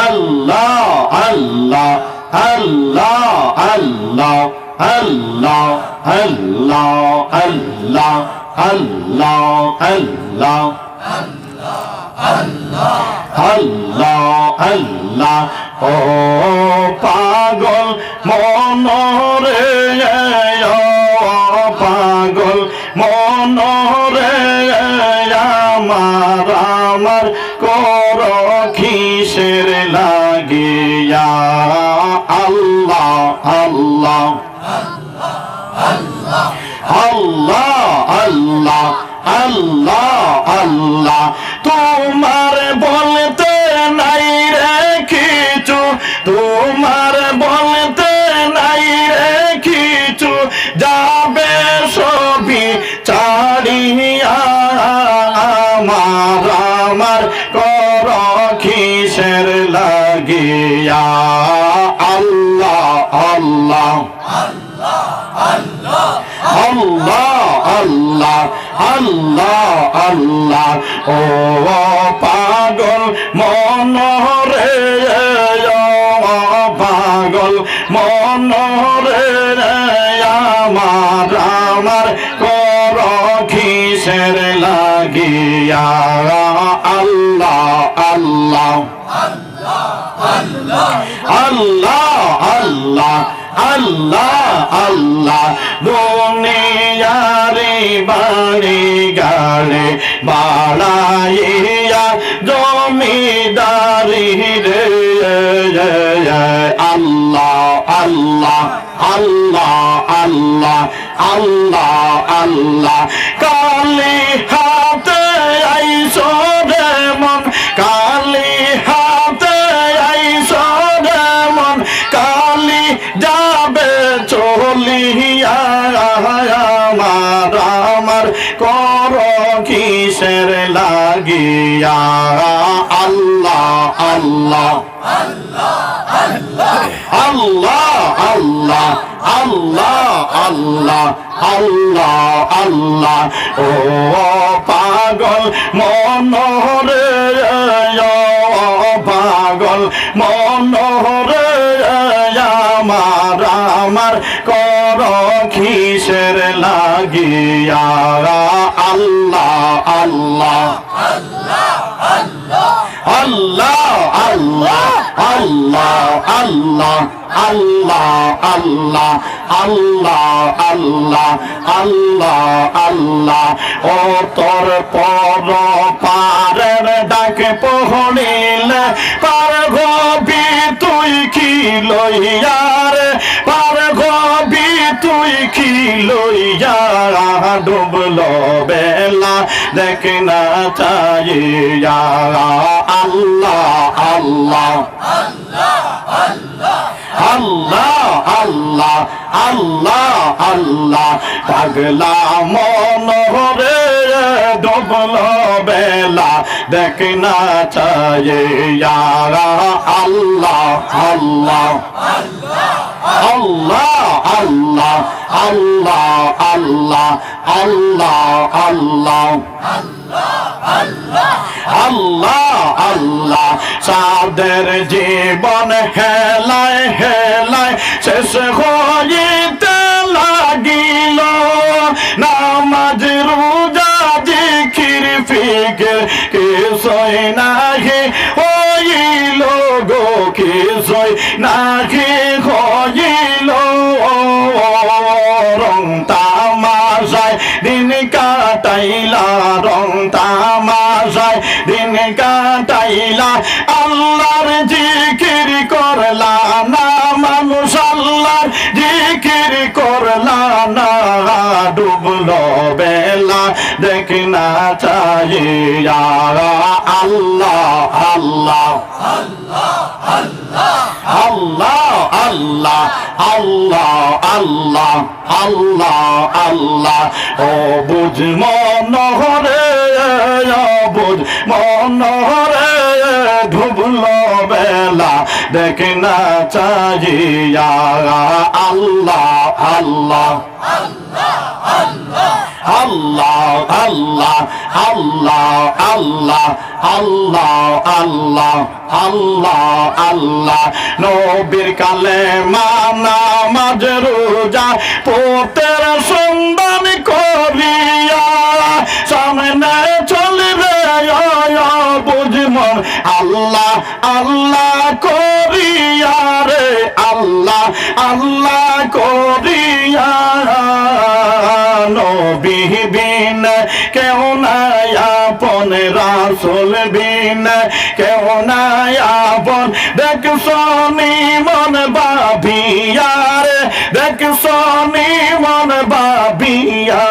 আল্লাহ আল্লাহ আল্লাহ আল্লাহ আল্লাহ আল্লাহ আল্লাহ আল্লাহ আল্লাহ আল্লাহ আল্লাহ ও পাগল মনরে পাগল মনরে আমার আমার কর আল্লাহ আল্লাহ আল্লাহ আল্লাহ আল্লাহ আল্লাহ তোমার আল্লাহ আল্লাহ আল্লাহ। আল্লাহ ও পাগল, মনরে ও পাগল, মনরে আমার আমার কর কিসের লাগিয়া। আল্লাহ আল্লাহ। আল্লাহ আল্লাহ। আল্লাহ আল্লাহ। বাড়ি গালে বাড়াইয়া জমিদারি রে আল্লাহ আল্লাহ আল্লাহ আল্লাহ আল্লাহ আল্লাহ। কালি হাতে আইসো রে মন কর কিসের লাগিয়া? আল্লাহ আল্লাহ। আল্লাহ আল্লাহ আল্লাহ আল্লাহ আল্লাহ আল্লাহ। ও পাগল মনোরে পাগল মনোরে আমার আমার কর খিসের লাগিয়া আল্লাহ আল্লাহ। আল্লাহ আল্লাহ আল্লাহ আল্লাহ আল্লাহ আল্লাহ আল্লাহ আল্লাহ আল্লাহ আল্লাহ। ও তোর পর পারের ডাকে পহড়িলে পার তুই কি লইয়ার? কি লইয়া ডুবলো বেলা। দেখ না চাইয়া আল্লাহ আল্লাহ। আল্লাহ আল্লাহ। আল্লাহ আল্লাহ। পাগলা মন রে ডবল বেলা। দেখ না চাইয়া আল্লাহ আল্লাহ আল্লাহ। আল্লাহ আল্লাহ আল্লাহ আল্লাহ আল্লাহ আল্লাহ। আল্লাহ সাদের জীবন হেলায় হেলায়, শেষ হইতে লাগিল। নামাজ, রোজা, জিকির, ফিকির, কিছুই নাহি কাটাইলা, রং তামাশায় দিন কাটাইলা। আল্লাহর জিকির করলা না, মানুষ আল্লাহর জিকির করলা না। ডুবলো বেলা দেখ না চাইয়া আল্লাহ আল্লাহ আল্লাহ আল্লাহ আল্লাহ। আল্লাহ আল্লাহ আল্লাহ আল্লাহ ও বুঝ মনোহরে ও বুঝ মনোহরে, ধুবল বেলা দেখ না চাইয়া আল্লাহ আল্লাহ আল্লাহ আল্লাহ। আল্লাহ আল্লাহ আল্লাহ আল্লাহ আল্লাহ আল্লাহ আল্লাহ নবীর কালে মানা মাঝ রোজা পোতের সন্ধান করিয়া সামনে চলবে বুঝমন আল্লাহ আল্লাহ করিয়া রে, আল্লাহ আল্লাহ করিয়া। নবী বিন কেউ নাই আপন রাসুল বিন কেউ নাই আপন দেখ সনি মন বাবিয়া সনি মন বাবিয়া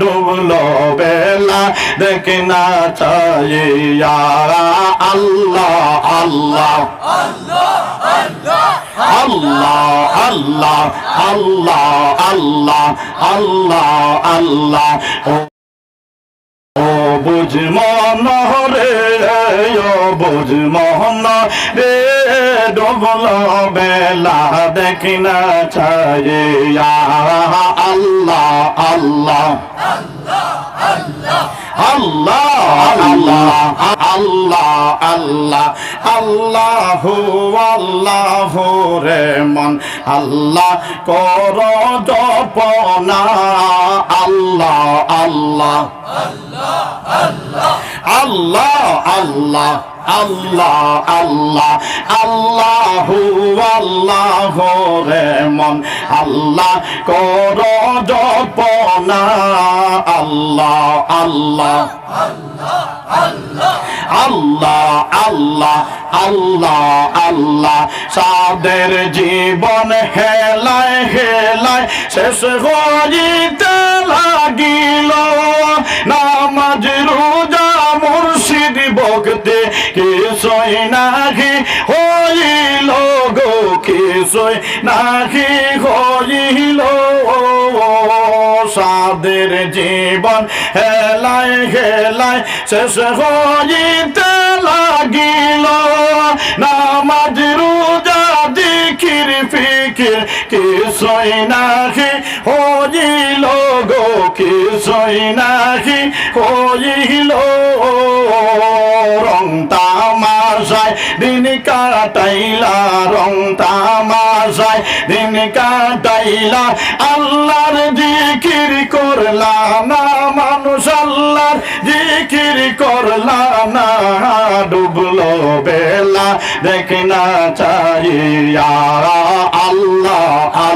ডুবলো বেলা, দেখ না চাইয়া আল্লাহ আল্লাহ। আল্লাহ আল্লাহ আল্লাহ আল্লাহ আল্লাহ আল্লাহ। ও বুঝ মন রে ও বুঝ মন রে ডবল বেলা দেখি না ছায়া আল্লাহ আল্লাহ আল্লাহ। আল্লাহ আল্লাহ আল্লাহ আল্লাহ আল্লাহ রে মন। আল্লাহ কর জপনা আল্লাহ আল্লাহ আল্লাহ আল্লাহ। আল্লাহ আল্লাহ আল্লাহ আল্লাহ রে মন আল্লাহ কর জপনা, আল্লাহ আল্লাহ আল্লাহ আল্লাহ আল্লাহ আল্লাহ। সাদের জীবন হেলায় হেলায়, শেষ হইতে লাগিল। কিছুই গো কিছুই নাহি, হইল সাদের জীবন, হেলাই হেলায় শেষ হইতে লাগিল। নামাজ, রোজা দিকির ফিকির কিছুই নাহি, হইল গো কিছুই নাহি, হইল তামাশায় দিন কাটাইলা, রং তামাশায় দিন কাটাইলা, আল্লাহর জিকির করলা না, মানুষ আল্লাহর জিকির করলা না, ডুবলো বেলা দেখ না চাইয়া আল্লাহ।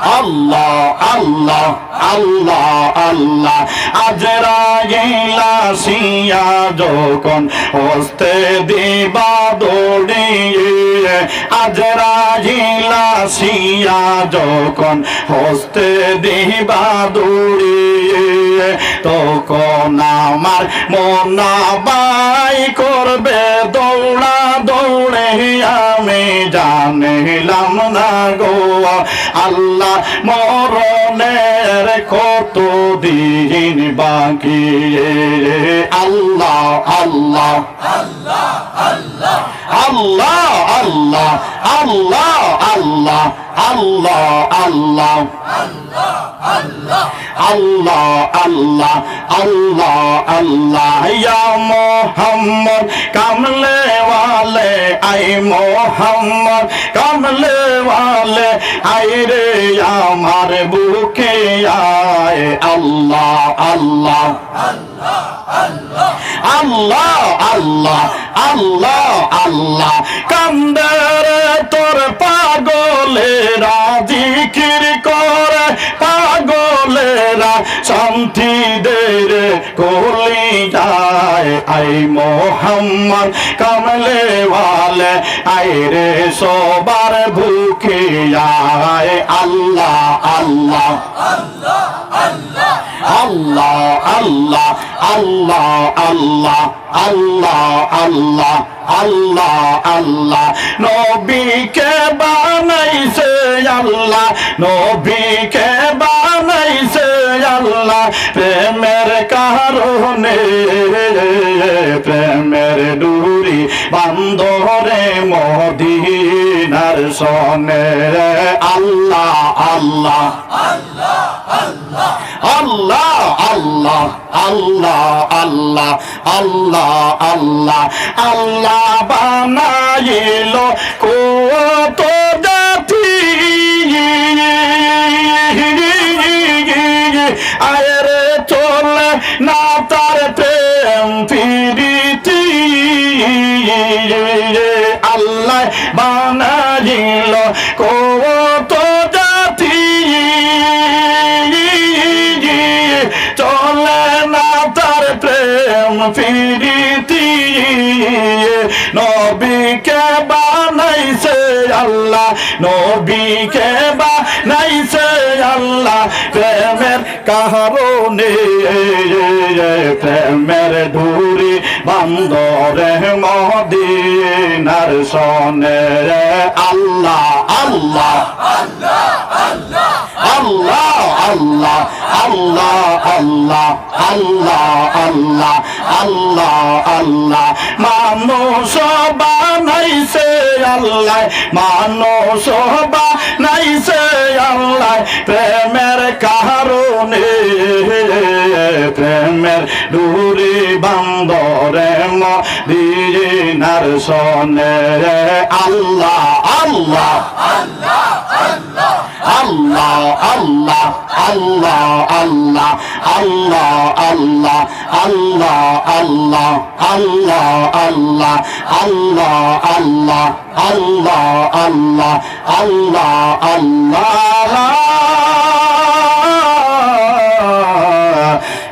আল্লাহ আল্লাহ আল্লাহ আল্লাহ। আজরা আজরাইলা সিয়া যখন হস্তে দিবা দৌড়িয়ে আজরাইলা সিয়া যখন হস্তে দিবা দৌড়িয়ে, তখন আমার মনা বাই করবে দৌড়ে আমি জানিলাম না গো আল্লাহ মরণের কত দিন বাকি আল্লাহ আল্লাহ আল্লাহ আল্লাহ আল্লাহ আল্লাহ আল্লাহ আল্লাহ আল্লাহ আল্লাহ আল্লাহ আল্লাহ ইয়া মোহাম্মদ কামলে ওয়ালে আই মোহাম্মদ কামলে ওয়ালে আই রে, আমার বুকে আয়। আল্লাহ আল্লাহ আল্লাহ আল্লাহ আল্লাহ আল্লাহ। কান্দের তোর পাগলেরা জিকির করে। পাগলেরা শান্তি দের কোলি যায় আই মোহাম্মদ কামলে ওয়ালে আই রে সবার ভুকে আল্লাহ আল্লাহ। আল্লাহ আল্লাহ আল্লাহ আল্লাহ আল্লাহ আল্লাহ আল্লাহ আল্লাহ। নবীকে বানাইছে আল্লাহ, নবীকে বানাইছে আল্লাহ, প্রেমের কারণে, প্রেমের ডুরি বান্দরে মদিনার সনে। আল্লাহ আল্লাহ আল্লাহ আল্লাহ আল্লাহ আল্লাহ আল্লাহ আল্লাহ আল্লাহ বানাইল কত জাতি। প্রেম ফিরিতি আল্লাহ বানাইল কত জাতি। চলে না তার প্রেম ফিরিতি। নবীকে বানাইছে আল্লাহ, নবীকে বানাইছে আল্লাহ প্রেমের কারণে প্রেমের ধুরি বান্দরে মদিনার সনে আল্লাহ আল্লাহ আল্লাহ আল্লাহ। আল্লাহ আল্লাহ আল্লাহ আল্লাহ আল্লাহ আল্লাহ মানুষ বানাইছে আল্লাহ। মানুষ বানাইছে আল্লাহ প্রেমের কারণে। প্রেমের দূরে বান্দরে মদিনার সনে আল্লাহ আল্লাহ আল্লাহ আল্লাহ আল্লাহ আল্লাহ আল্লাহ আল্লাহ আল্লাহ আল্লাহ আল্লাহ আল্লাহ আল্লাহ আল্লাহ আল্লাহ আল্লাহ আল্লাহ আল্লাহ